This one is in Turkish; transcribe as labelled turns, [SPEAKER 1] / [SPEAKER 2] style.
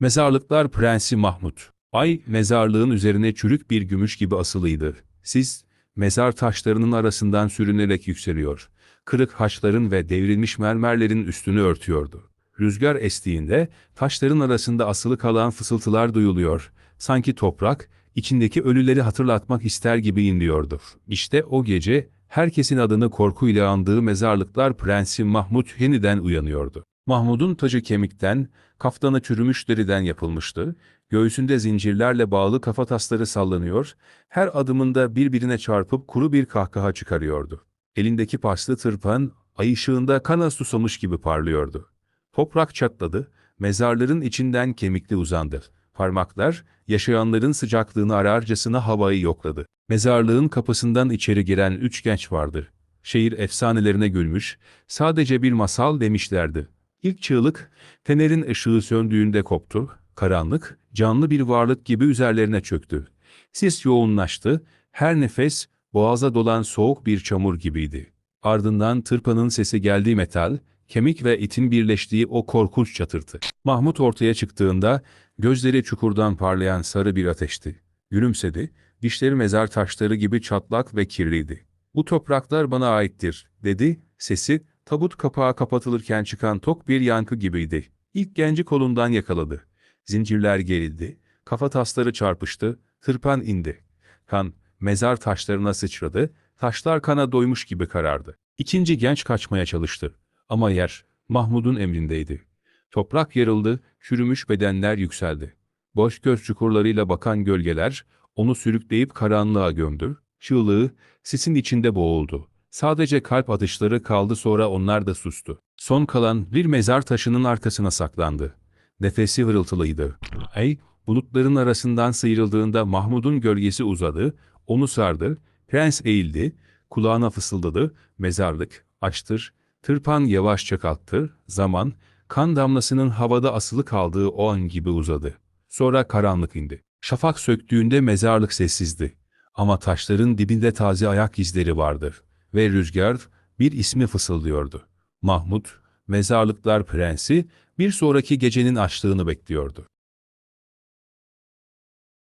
[SPEAKER 1] Mezarlıklar Prensi Mahmut. Ay, mezarlığın üzerine çürük bir gümüş gibi asılıydı. Siz, mezar taşlarının arasından sürünerek yükseliyor. Kırık haçların ve devrilmiş mermerlerin üstünü örtüyordu. Rüzgar estiğinde, taşların arasında asılı kalan fısıltılar duyuluyor. Sanki toprak, içindeki ölüleri hatırlatmak ister gibi inliyordu. İşte o gece, herkesin adını korkuyla andığı mezarlıklar Prensi Mahmut yeniden uyanıyordu. Mahmud'un tacı kemikten, kaftanı çürümüş deriden yapılmıştı, göğsünde zincirlerle bağlı kafatasları sallanıyor, her adımında birbirine çarpıp kuru bir kahkaha çıkarıyordu. Elindeki paslı tırpan, ay ışığında kana susamış gibi parlıyordu. Toprak çatladı, mezarların içinden kemikli uzandı. Parmaklar, yaşayanların sıcaklığını ararcasına havayı yokladı. Mezarlığın kapısından içeri giren üç genç vardı. Şehir efsanelerine gülmüş, sadece bir masal demişlerdi. İlk çığlık, fenerin ışığı söndüğünde koptu, karanlık, canlı bir varlık gibi üzerlerine çöktü. Sis yoğunlaştı, her nefes, boğaza dolan soğuk bir çamur gibiydi. Ardından tırpanın sesi geldiği metal, kemik ve itin birleştiği o korkunç çatırtı. Mahmut ortaya çıktığında, gözleri çukurdan parlayan sarı bir ateşti. Gülümsedi, dişleri mezar taşları gibi çatlak ve kirliydi. Bu topraklar bana aittir, dedi, sesi, tabut kapağı kapatılırken çıkan tok bir yankı gibiydi. İlk genci kolundan yakaladı. Zincirler gerildi, kafa tasları çarpıştı, tırpan indi. Kan, mezar taşlarına sıçradı, taşlar kana doymuş gibi karardı. İkinci genç kaçmaya çalıştı. Ama yer, Mahmud'un emrindeydi. Toprak yarıldı, çürümüş bedenler yükseldi. Boş göz çukurlarıyla bakan gölgeler, onu sürükleyip karanlığa gömdü. Çığlığı, sisin içinde boğuldu. Sadece kalp atışları kaldı sonra onlar da sustu. Son kalan bir mezar taşının arkasına saklandı. Nefesi hırıltılıydı. Ay, bulutların arasından sıyrıldığında Mahmud'un gölgesi uzadı, onu sardı, prens eğildi, kulağına fısıldadı, mezarlık, açtır, tırpan yavaşça kalktı, zaman, kan damlasının havada asılı kaldığı o an gibi uzadı. Sonra karanlık indi. Şafak söktüğünde mezarlık sessizdi. Ama taşların dibinde taze ayak izleri vardı. Ve rüzgar bir ismi fısıldıyordu. Mahmud, mezarlıklar prensi, bir sonraki gecenin açlığını bekliyordu.